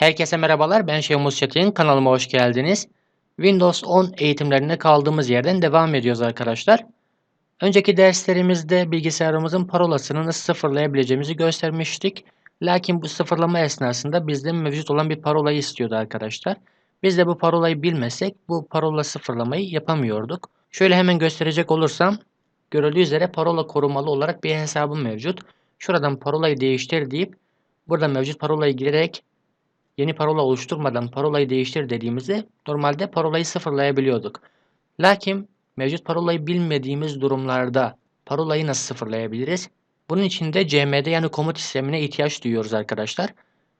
Herkese merhabalar. Ben Şemuz Çetin. Kanalıma hoş geldiniz. Windows 10 eğitimlerine kaldığımız yerden devam ediyoruz arkadaşlar. Önceki derslerimizde bilgisayarımızın parolasını nasıl sıfırlayabileceğimizi göstermiştik. Lakin bu sıfırlama esnasında bizden mevcut olan bir parolayı istiyordu arkadaşlar. Biz de bu parolayı bilmesek bu parola sıfırlamayı yapamıyorduk. Şöyle hemen gösterecek olursam görüldüğü üzere parola korumalı olarak bir hesabım mevcut. Şuradan parolayı değiştir deyip burada mevcut parolayı girerek yeni parola oluşturmadan parolayı değiştir dediğimizde normalde parolayı sıfırlayabiliyorduk. Lakin mevcut parolayı bilmediğimiz durumlarda parolayı nasıl sıfırlayabiliriz? Bunun için de CMD yani komut sistemine ihtiyaç duyuyoruz arkadaşlar.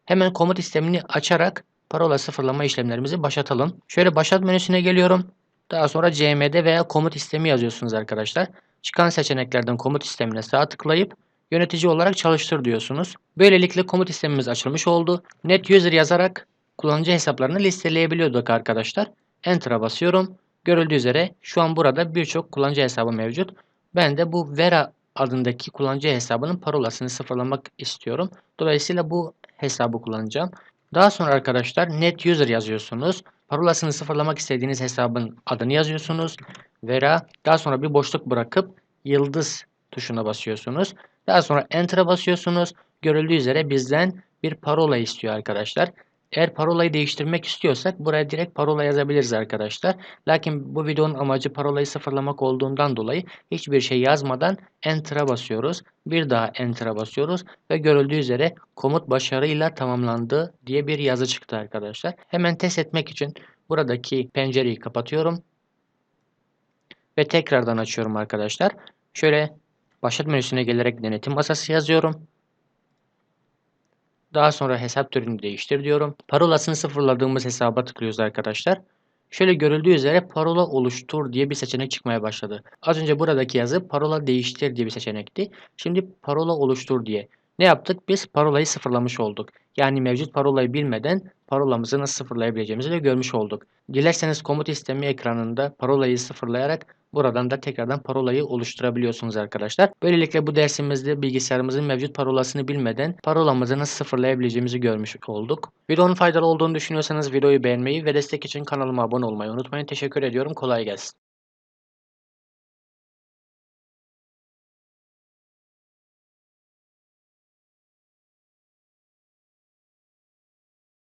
Hemen komut sistemini açarak parola sıfırlama işlemlerimizi başlatalım. Şöyle başlat menüsüne geliyorum. Daha sonra CMD veya komut sistemi yazıyorsunuz arkadaşlar. Çıkan seçeneklerden komut sistemine sağ tıklayıp yönetici olarak çalıştır diyorsunuz. Böylelikle komut sistemimiz açılmış oldu. Net user yazarak kullanıcı hesaplarını listeleyebiliyorduk arkadaşlar. Enter'a basıyorum. Görüldüğü üzere şu an burada birçok kullanıcı hesabı mevcut. Ben de bu Vera adındaki kullanıcı hesabının parolasını sıfırlamak istiyorum. Dolayısıyla bu hesabı kullanacağım. Daha sonra arkadaşlar net user yazıyorsunuz. Parolasını sıfırlamak istediğiniz hesabın adını yazıyorsunuz. Vera daha sonra bir boşluk bırakıp yıldız tuşuna basıyorsunuz. Daha sonra Enter'a basıyorsunuz. Görüldüğü üzere bizden bir parola istiyor arkadaşlar. Eğer parolayı değiştirmek istiyorsak buraya direkt parola yazabiliriz arkadaşlar. Lakin bu videonun amacı parolayı sıfırlamak olduğundan dolayı hiçbir şey yazmadan Enter'a basıyoruz. Bir daha Enter'a basıyoruz ve görüldüğü üzere komut başarıyla tamamlandı diye bir yazı çıktı arkadaşlar. Hemen test etmek için buradaki pencereyi kapatıyorum. Ve tekrardan açıyorum arkadaşlar. Şöyle başlat menüsüne gelerek denetim masası yazıyorum. Daha sonra hesap türünü değiştir diyorum. Parolasını sıfırladığımız hesaba tıklıyoruz arkadaşlar. Şöyle görüldüğü üzere parola oluştur diye bir seçenek çıkmaya başladı. Az önce buradaki yazı parola değiştir diye bir seçenekti. Şimdi parola oluştur diye. Ne yaptık? Biz parolayı sıfırlamış olduk. Yani mevcut parolayı bilmeden parolamızı nasıl sıfırlayabileceğimizi de görmüş olduk. Dilerseniz komut istemi ekranında parolayı sıfırlayarak buradan da tekrardan parolayı oluşturabiliyorsunuz arkadaşlar. Böylelikle bu dersimizde bilgisayarımızın mevcut parolasını bilmeden parolamızı nasıl sıfırlayabileceğimizi görmüş olduk. Videonun faydalı olduğunu düşünüyorsanız videoyu beğenmeyi ve destek için kanalıma abone olmayı unutmayın. Teşekkür ediyorum. Kolay gelsin.